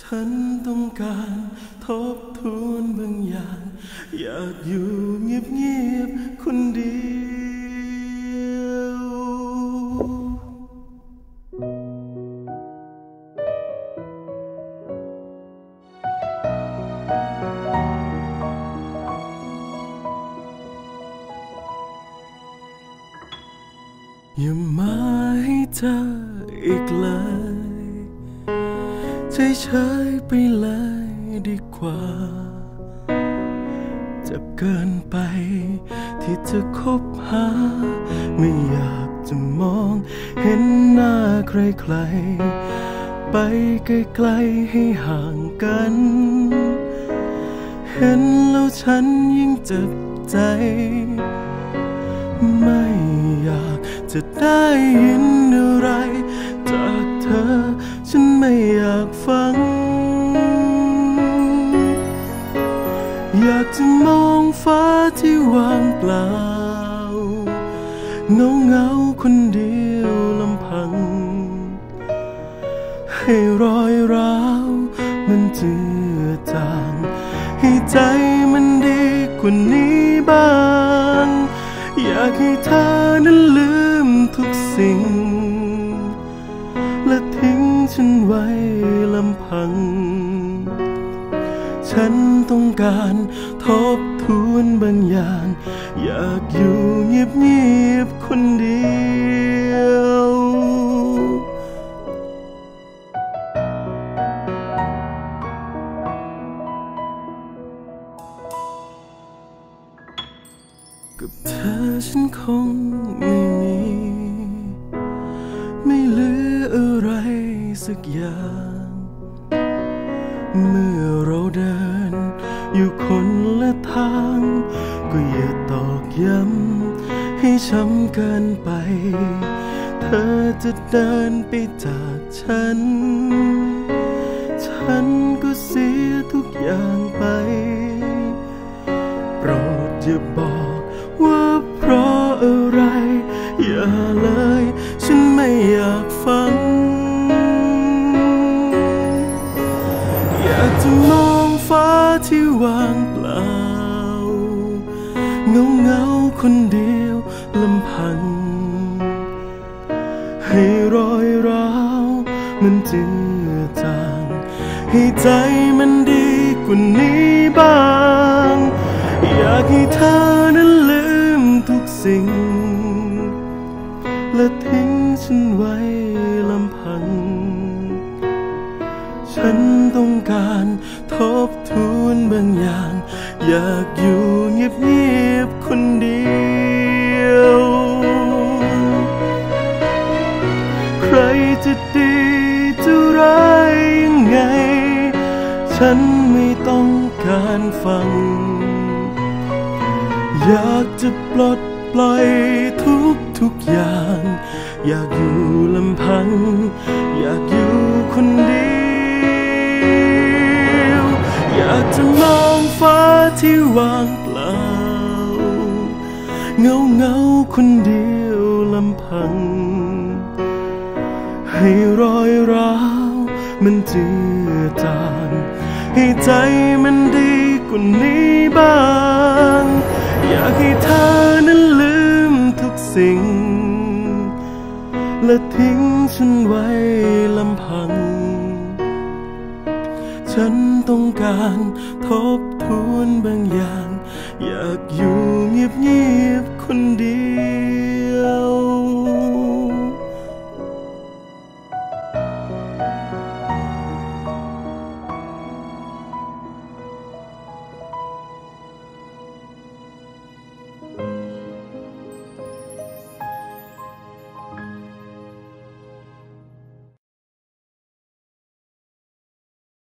ฉันต้องการทบทวนบางอย่าง อยากอยู่เงียบๆคนเดียวอย่ามาให้เธออีกเลย เฉยๆไปเลยดีกว่าจะเกินไปที่จะคบหา ไม่อยากจะมองเห็นหน้าใครๆ ไปไกลๆให้ห่างกัน เห็นแล้วฉันยิ่งเจ็บใจ ไม่อยากจะได้ยิน ไม่อยากฟัง อยากจะมองฟ้าที่ว่างเปล่า เงาเงาคนเดียวลำพัง ให้รอยร้าวมันเจือจาง ให้ใจมันดีกว่านี้บ้าง อยากให้เธอนั้นลืมทุกสิ่ง ว้ลำพัง ฉันต้องการทบทวนบางอย่าง อยากอยู่เงียบๆคนเดียวกับเธอฉันคง สักอย่าง เมื่อเราเดิน อยู่คนละทาง ก็อย่าตอกย้ำให้ช้ำเกินไป เธอจะเดินไปจากฉัน ฉันก็เสียทุกอย่างไป โปรดอย่าบอกว่าเพราะอะไร อย่าเลย ที่ว่างเปล่า เงาเงาคนเดียวลำพังให้รอยร้าวมันเจือจางให้ใจมันดีกว่านี้บ้าง อยากให้เธอนั้นลืมทุกสิ่ง และทิ้งฉันไว้ลำพัง ฉันต้องการทบท บางอย่าง อยากอยู่เงียบๆคนเดียว ใครจะดีจะร้ายยังไง ฉันไม่ต้องการฟัง อยากจะปลดปล่อยทุกทุกๆอย่าง อยากอยู่ลำพัง อยากอยู่คนเดียวากจะมองฟ้าที่ว่างเปล่า เงาเงาคนเดียวลำพัง ให้รอยร้าวมันเจือจางให้ใจมันดีกว่านี้บ้าง อยากให้เธอนั้นลืมทุกสิ่ง และทิ้งฉันไว้ลำพัง ฉันต้องการทบทวนบางอย่าง อยากอยู่เงียบๆคนเดียว